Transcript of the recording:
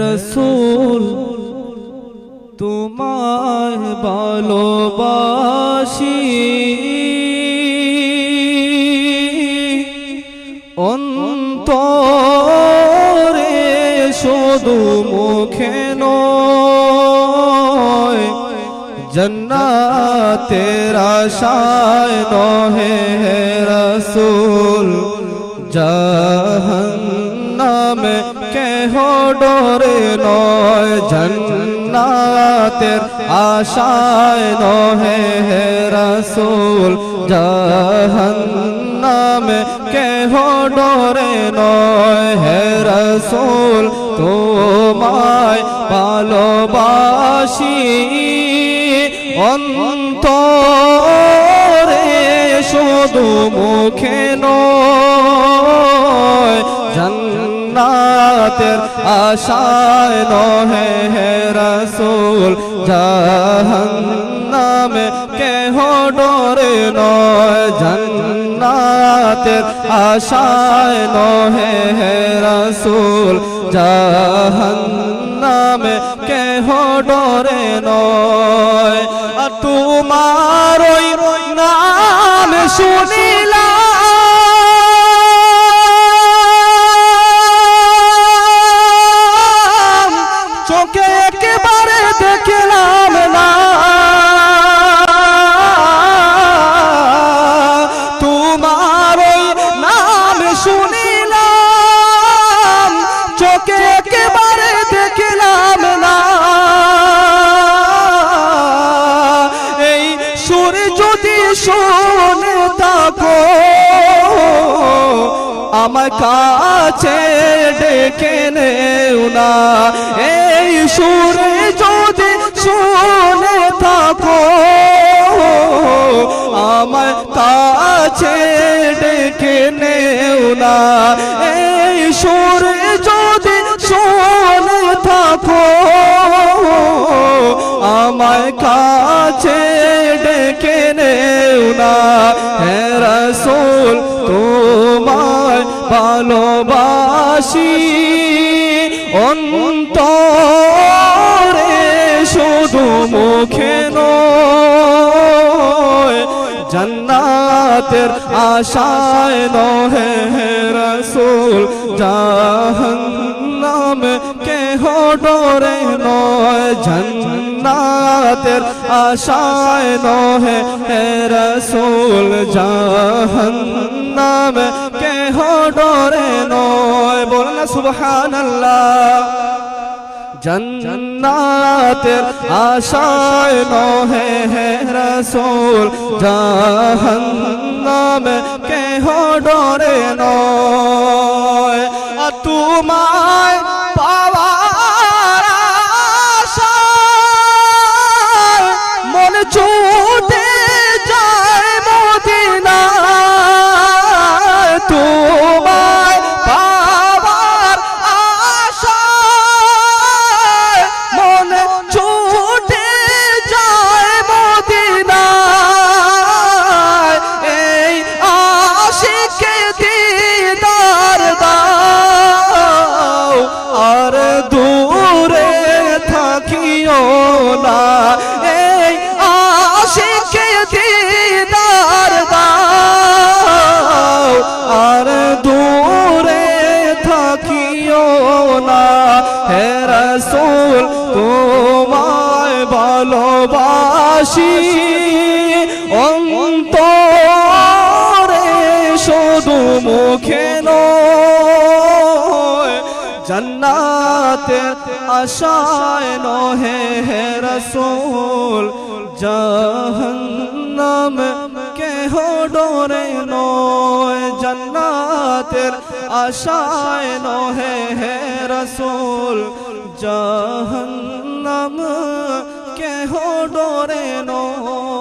রসুল তোমায় ভালোবাসি। অন্তরে শুধু মুখে নয় জন্নাতের আশায় নহে রসুল জাহান্নামে কেহ ডরে নয়, জন্নাতের আশায় নহে রসুল। জাহান্নামে কেহ ডরে নয় হে রসুল, তোমায় ভালোবাসি। অন্তরে শুধু মুখে নয় জান্নাতের আশায় নহে হে রসুল, জাহান্নামে কেহ ডরে নয়, জান্নাতের আশায় নহে হে রসুল, জাহান্নামে কেহ ডরে নয়। তোমার ওই নাম শুনিলাম চোখে একেবারে দেখলাম না। এই সুর যদি শোনে থাকো আমার কাছে ডেকে নেও না। এই সুরে যদি শুনে থাকো আমার কাছে ডেকে নেও না। আমার কাছে ডেকে নেও না। হে রসুল, তোমায় ভালোবাসি। অন্তরে শুধু মুখে জান্নাতের আশায় নহে। রসুল, জাহান্নাম কেহ ডরে নয়। জান্নাতের আশায় নহে রসুল, জাহান্নাম কেহ ডরে নয়। বলেন সুবহানাল্লাহ। জন্নাতের আশায় নহে হে রসুল, জাহান্নাম কেহ ডরে নয়। ভালোবাসি। অন্তরে শুধু মুখে জন্নাতে আশায় নহে হে রসুল, জাহান্নাম কেহ ডরে নয়, জন্নাতের আশায় নহে হে রসুল, জাহান্নাম কেহ ডরে নয়